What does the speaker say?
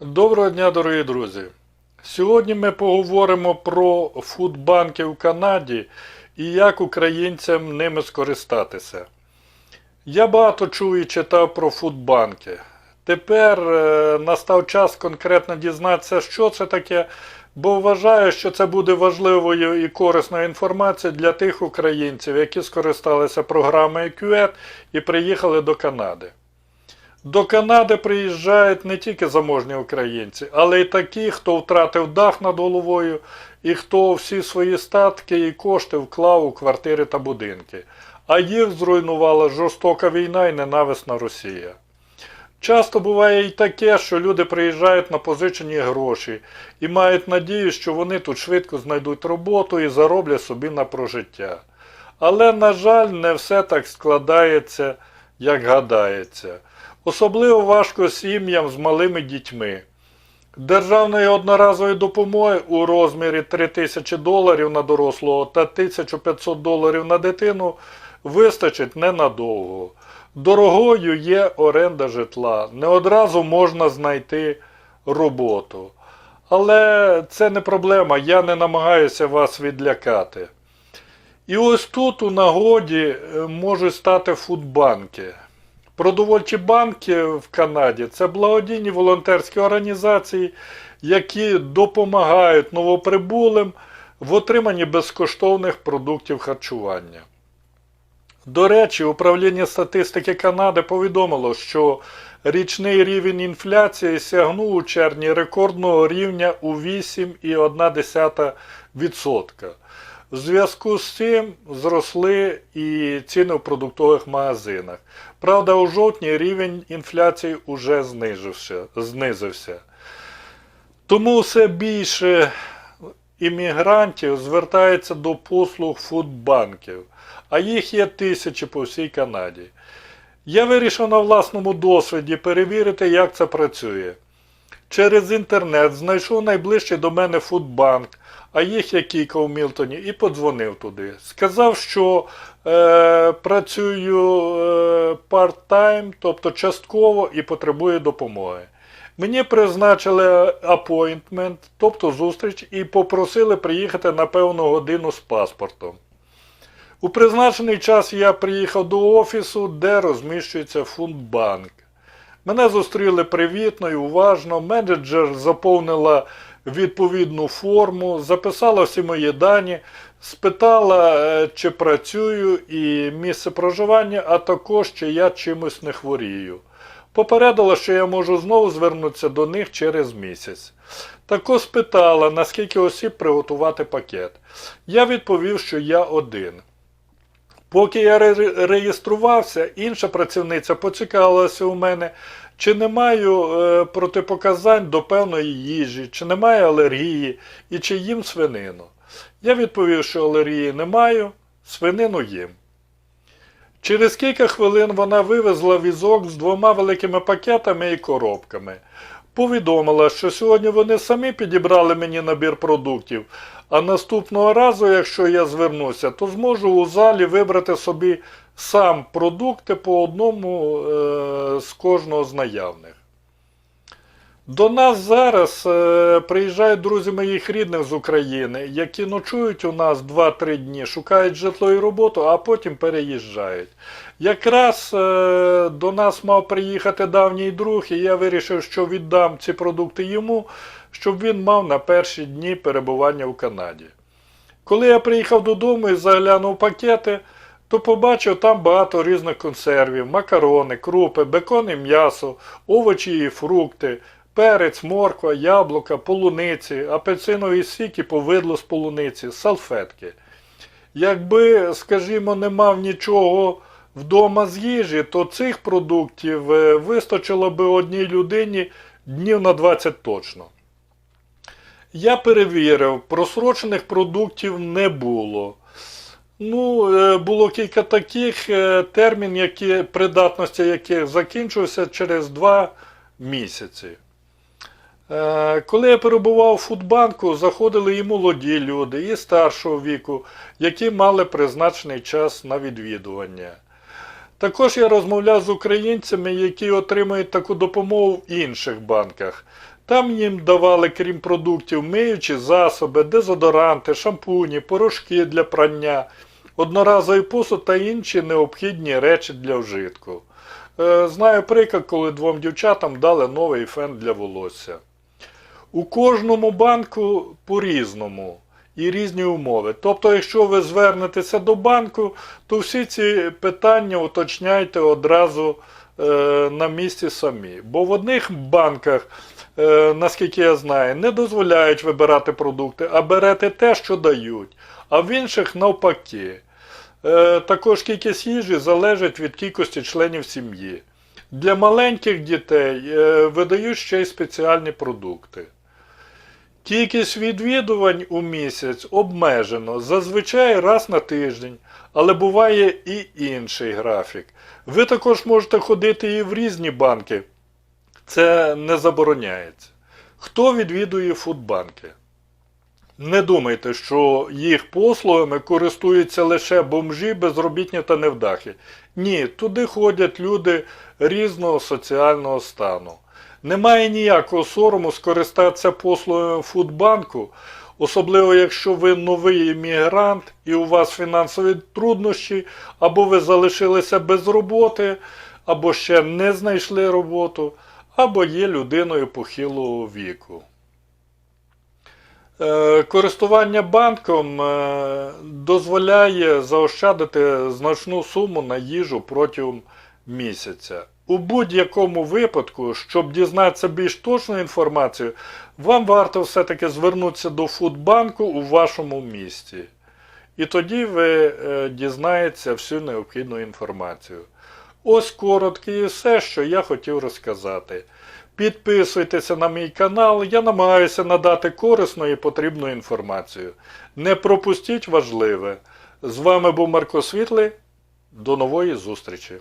Доброго дня, дорогі друзі! Сьогодні ми поговоримо про фудбанки в Канаді і як українцям ними скористатися. Я багато чув і читав про фудбанки. Тепер е, настав час конкретно дізнатися, що це таке, бо вважаю, що це буде важливою і корисною інформацією для тих українців, які скористалися програмою QED і приїхали до Канади. До Канади приїжджають не тільки заможні українці, але й такі, хто втратив дах над головою і хто всі свої статки і кошти вклав у квартири та будинки, а їх зруйнувала жорстока війна і ненависна Росія. Часто буває і таке, що люди приїжджають на позичені гроші і мають надію, що вони тут швидко знайдуть роботу і зароблять собі на прожиття. Але, на жаль, не все так складається, як гадається. Особливо важко сім'ям з малими дітьми. Державної одноразової допомоги у розмірі 3000 доларів на дорослого та 1500 доларів на дитину вистачить ненадовго. Дорогою є оренда житла. Не одразу можна знайти роботу. Але це не проблема, я не намагаюся вас відлякати. І ось тут у нагоді е, можуть стати фудбанки. Продовольчі банки в Канаді це благодійні волонтерські організації, які допомагають новоприбулим в отриманні безкоштовних продуктів харчування. До речі, управління статистики Канади повідомило, що річний рівень інфляції сягнув у червні рекордного рівня у 8,1%. В зв'язку з цим зросли і ціни в продуктових магазинах. Правда, у жовтні рівень інфляції вже знизився. Тому все більше іммігрантів звертається до послуг фудбанків, а їх є тисячі по всій Канаді. Я вирішив на власному досвіді перевірити, як це працює. Через інтернет знайшов найближчий до мене фудбанк, а їх є кілька в Мілтоні, і подзвонив туди. Сказав, що е, працюю е, part-time, тобто частково і потребую допомоги. Мені призначили апойнтмент, тобто зустріч, і попросили приїхати на певну годину з паспортом. У призначений час я приїхав до офісу, де розміщується фундбанк. Мене зустріли привітно і уважно. Менеджер заповнила відповідну форму, записала всі мої дані, спитала, е, чи працюю і місце проживання, а також чи я чимось не хворію. Попередила, що я можу знову звернутися до них через місяць. Також спитала, наскільки осіб приготувати пакет. Я відповів, що я один. Поки я реєструвався, інша працівниця поцікавилася у мене, чи не маю е, протипоказань до певної їжі, чи немає алергії і чи їм свинину. Я відповів, що алергії не маю, свинину їм. Через кілька хвилин вона вивезла візок з двома великими пакетами і коробками. Повідомила, що сьогодні вони самі підібрали мені набір продуктів, а наступного разу, якщо я звернуся, то зможу у залі вибрати собі сам продукти по одному е, з кожного з наявних. До нас зараз е, приїжджають друзі моїх рідних з України, які ночують у нас 2-3 дні, шукають житло і роботу, а потім переїжджають. Якраз е, до нас мав приїхати давній друг, і я вирішив, що віддам ці продукти йому, щоб він мав на перші дні перебування в Канаді. Коли я приїхав додому і заглянув пакети, то побачив там багато різних консервів, макарони, крупи, бекон і м'ясо, овочі і фрукти, перець, морква, яблука, полуниці, апельсинові сік і повидло з полуниці, салфетки. Якби, скажімо, не мав нічого вдома з їжі, то цих продуктів е, вистачило би одній людині днів на 20 точно. Я перевірив, просрочених продуктів не було. Ну, е, було кілька таких е, термін, які, придатності яких закінчився через два місяці. Е, Коли я перебував у фудбанку, заходили і молоді люди, і старшого віку, які мали призначений час на відвідування. Також я розмовляв з українцями, які отримують таку допомогу в інших банках. Там їм давали, крім продуктів, миючі засоби, дезодоранти, шампуні, порошки для прання, одноразовий посуд та інші необхідні речі для вжитку. Е, Знаю приклад, коли двом дівчатам дали новий фен для волосся. У кожному банку по-різному і різні умови. Тобто, якщо ви звернетеся до банку, то всі ці питання уточняйте одразу е, на місці самі. Бо в одних банках, е, наскільки я знаю, не дозволяють вибирати продукти, а берете те, що дають, а в інших навпаки. Е, також кількість їжі залежить від кількості членів сім'ї. Для маленьких дітей е, видають ще й спеціальні продукти. Кількість відвідувань у місяць обмежено, зазвичай раз на тиждень, але буває і інший графік. Ви також можете ходити і в різні банки. Це не забороняється. Хто відвідує фудбанки? Не думайте, що їх послугами користуються лише бомжі, безробітні та невдахи. Ні, туди ходять люди різного соціального стану. Немає ніякого сорому скористатися послугами фудбанку, особливо якщо ви новий іммігрант і у вас фінансові труднощі, або ви залишилися без роботи, або ще не знайшли роботу, або є людиною похилого віку. Е, Користування банком е, дозволяє заощадити значну суму на їжу протягом місяця. У будь-якому випадку, щоб дізнатися більш точну інформацію, вам варто все-таки звернутися до фудбанку у вашому місті. І тоді ви е, дізнаєтеся всю необхідну інформацію. Ось коротко і все, що я хотів розказати. Підписуйтеся на мій канал, я намагаюся надати корисну і потрібну інформацію. Не пропустіть важливе. З вами був Марко Світлий. До нової зустрічі!